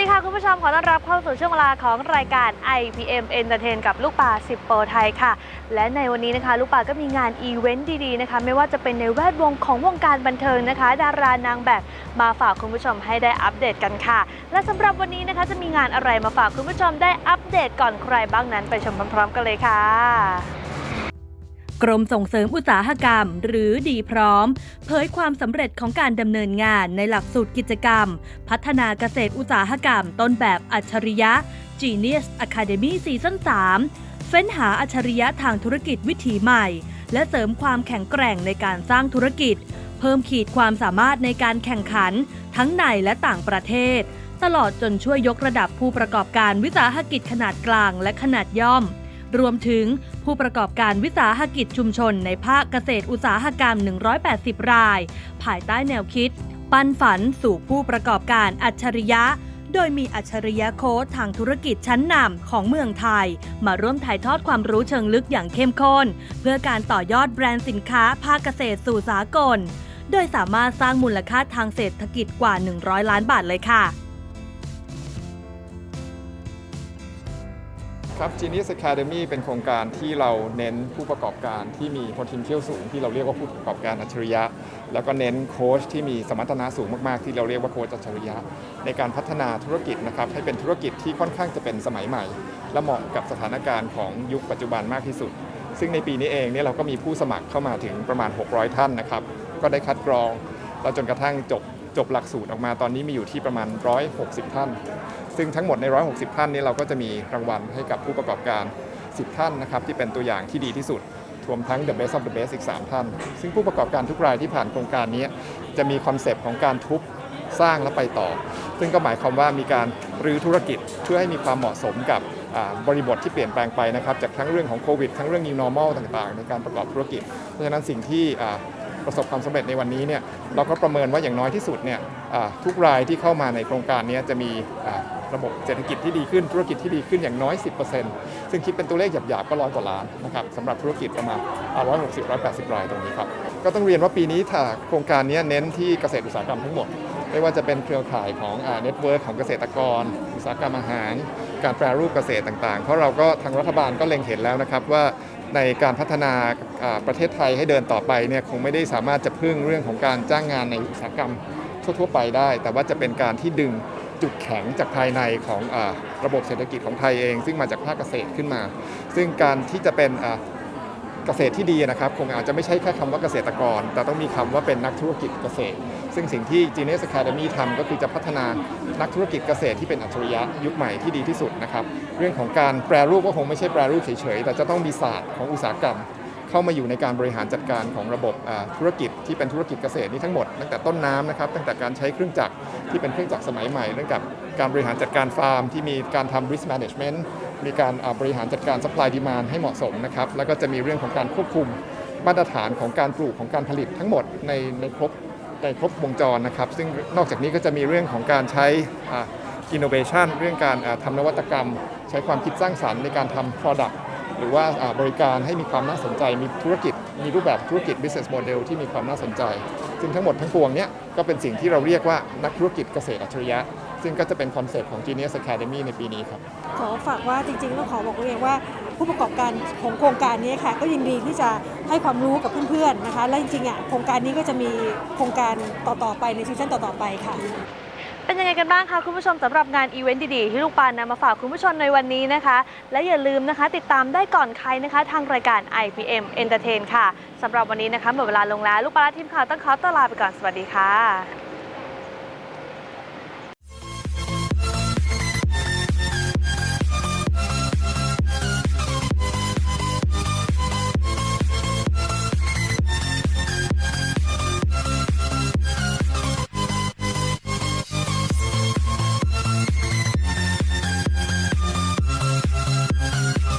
ดีค่ะคุณผู้ชมขอต้อนรับเข้าสู่ช่วงเวลาของรายการ IPM Entertain กับลูกป่า10โปรไทยค่ะ และในวันนี้นะคะลูกป่าก็มีงานอีเวนต์ดีๆนะคะ ไม่ว่าจะเป็นในแวดวงของวงการบันเทิงนะคะ ดารานางแบบมาฝากคุณผู้ชมให้ได้อัปเดตกันค่ะ และสำหรับวันนี้นะคะจะมีงานอะไรมาฝากคุณผู้ชมได้อัปเดตก่อนใครบ้างนั้นไปชมพร้อมๆกันเลยค่ะ กรมส่งเสริมอุตสาหกรรม หรือดีพร้อม เผยความสำเร็จของการดำเนินงานในหลักสูตรกิจกรรม พัฒนาเกษตรอุตสาหกรรม ต้นแบบอัจฉริยะ Genius Academy ซีซั่น3เฟ้นหาอัจฉริยะทางธุรกิจวิถีใหม่ และเสริมความแข็งแกร่งในการสร้างธุรกิจ เพิ่มขีดความสามารถในการแข่งขัน ทั้งในและต่างประเทศ ตลอดจนช่วยยกระดับผู้ประกอบการวิสาหกิจขนาดกลางและขนาดย่อม รวมถึงผู้ประกอบการวิสาหกิจชุมชนในภาคเกษตรอุตสาหกรรม 180 ราย ภายใต้แนวคิด ปันฝันสู่ผู้ประกอบการอัจฉริยะ โดยมีอัจฉริยะโค้ชทางธุรกิจชั้นนำของเมืองไทย มาร่วมถ่ายทอดความรู้เชิงลึกอย่างเข้มข้น เพื่อการต่อยอดแบรนด์สินค้าภาคเกษตรสู่สากล โดยสามารถสร้างมูลค่าทางเศรษฐกิจกว่า 100 ล้านบาทเลยค่ะ ครับ Genius Academy เป็นโครงการที่เราเน้นผู้ประกอบการที่มี potential สูงที่เราเรียกว่าผู้ประกอบการอัจฉริยะ แล้วก็เน้นโค้ชที่มีสมรรถนะสูงมากๆ ที่เราเรียกว่าโค้ชอัจฉริยะ ในการพัฒนาธุรกิจนะครับให้เป็นธุรกิจที่ค่อนข้างจะเป็นสมัยใหม่ และเหมาะกับสถานการณ์ของยุคปัจจุบันมากที่สุด ซึ่งในปีนี้เองเนี่ยเราก็มีผู้สมัครเข้ามาถึงประมาณ 600 ท่านนะครับก็ได้คัดกรองแล้วจนกระทั่งจบ จบหลักสูตรออกมาตอนนี้มีอยู่ที่ประมาณ 160 ท่าน ซึ่งทั้งหมดใน 160 ท่านนี้เราก็จะมีรางวัลให้กับผู้ประกอบการ 10 ท่านนะครับที่เป็นตัวอย่างที่ดีที่สุดรวมทั้ง The Best of the Best อีก 3 ท่าน ซึ่งผู้ประกอบการทุกรายที่ผ่านโครงการนี้ จะมีคอนเซปต์ของการทุบสร้างและไปต่อ ซึ่งก็หมายความว่ามีการรื้อธุรกิจเพื่อให้มีความเหมาะสมกับบริบทที่เปลี่ยนแปลงไปนะครับ จากทั้งเรื่องของโควิดทั้งเรื่อง new normal ต่างๆ ในการประกอบธุรกิจ เพราะฉะนั้นสิ่งที่ ประสบความสำเร็จในวันนี้เนี่ยเราก็ประเมินว่าอย่างน้อยที่สุดเนี่ยทุกรายที่เข้ามาในโครงการนี้จะมีระบบเศรษฐกิจที่ดีขึ้นธุรกิจที่ดีขึ้นอย่างน้อย 10%ซึ่งคิดเป็นตัวเลขหยาบๆก็ร้อยกว่าล้านนะครับสำหรับธุรกิจประมาณร้อยหกสิบร้อยแปดสิบรายตรงนี้ครับ ก็ต้องเรียนว่าปีนี้ถ้าโครงการนี้เน้นที่เกษตรอุตสาหกรรมทั้งหมด ไม่ว่าจะเป็นเครือข่ายของเน็ตเวิร์กของเกษตรกร อุตสาหกรรมอาหาร การแปรรูปเกษตรต่างๆ เพราะเราก็ทางรัฐบาลก็เล็งเห็นแล้วนะครับว่า ในการพัฒนาประเทศไทยให้เดินต่อไปเนี่ยคงไม่ได้สามารถจะพึ่งเรื่องของการจ้างงานในอุตสาหกรรมทั่วๆไปได้ แต่ว่าจะเป็นการที่ดึงจุดแข็งจากภายในของอาระบบเศรษฐกิจของไทยเอง ซึ่งมาจากภาคเกษตรขึ้นมา ซึ่งการที่จะเป็น เกษตรที่ดีนะครับคงอาจจะไม่ใช่แค่คำว่าเกษตรกร แต่ต้องมีคำว่าเป็นนักธุรกิจเกษตร ซึ่งสิ่งที่ Genius Academy ทำก็คือจะพัฒนานักธุรกิจเกษตรที่เป็นอัจฉริยะยุคใหม่ที่ดีที่สุดนะครับเรื่องของการแปรรูปก็คงไม่ใช่แปรรูปเฉยๆแต่จะต้องมีศาสตร์ของอุตสาหกรรม เข้ามาอยู่ในการบริหารจัดการของระบบธุรกิจที่เป็นธุรกิจเกษตรนี้ทั้งหมดตั้งแต่ต้นน้ำนะครับตั้งแต่การใช้เครื่องจักรที่เป็นเครื่องจักรสมัยใหม่เรื่องกับการบริหารจัดการฟาร์มที่มีการทำ risk management มีการบริหารจัดการ supply demand ให้เหมาะสมนะครับ แล้วก็จะมีเรื่องของการควบคุมมาตรฐานของการปลูกของการผลิตทั้งหมดในในครบในครบวงจรนะครับ ซึ่งนอกจากนี้ก็จะมีเรื่องของการใช้อ่า innovation เรื่องการอ่าทำนวัตกรรม ใช้ความคิดสร้างสรรค์ในการทำ product หรือว่าอ่าบริการให้มีความน่าสนใจ มีธุรกิจ มีรูปแบบธุรกิจ business model ที่มีความน่าสนใจ ซึ่งทั้งหมดทั้งปวงเนี้ยก็เป็นสิ่งที่เราเรียกว่านักธุรกิจเกษตรอัจฉริยะ ซึ่งก็จะเป็นคอนเซปต์ของ Genius Academy ในปีนี้ครับ ขอฝากว่าจริงๆต้องขอบอกตัวเองว่า ผู้ประกอบการของโครงการนี้ค่ะ ก็ยินดีที่จะให้ความรู้กับเพื่อนๆนะคะ และจริงๆอะโครงการนี้ก็จะมีโครงการต่อๆไปในซีซั่นต่อๆไปค่ะ เป็นยังไงกันบ้างคะคุณผู้ชมสำหรับงานอีเวนต์ดีๆ ที่ลูกปานนำมาฝากคุณผู้ชมในวันนี้นะคะ และอย่าลืมนะคะ ติดตามได้ก่อนใครนะคะ ทางรายการ IPM Entertain ค่ะสำหรับวันนี้นะคะหมดเวลาลงแล้วลูกปลาและทีมข่าวต้องขอตัวลาไปก่อนสวัสดีค่ะ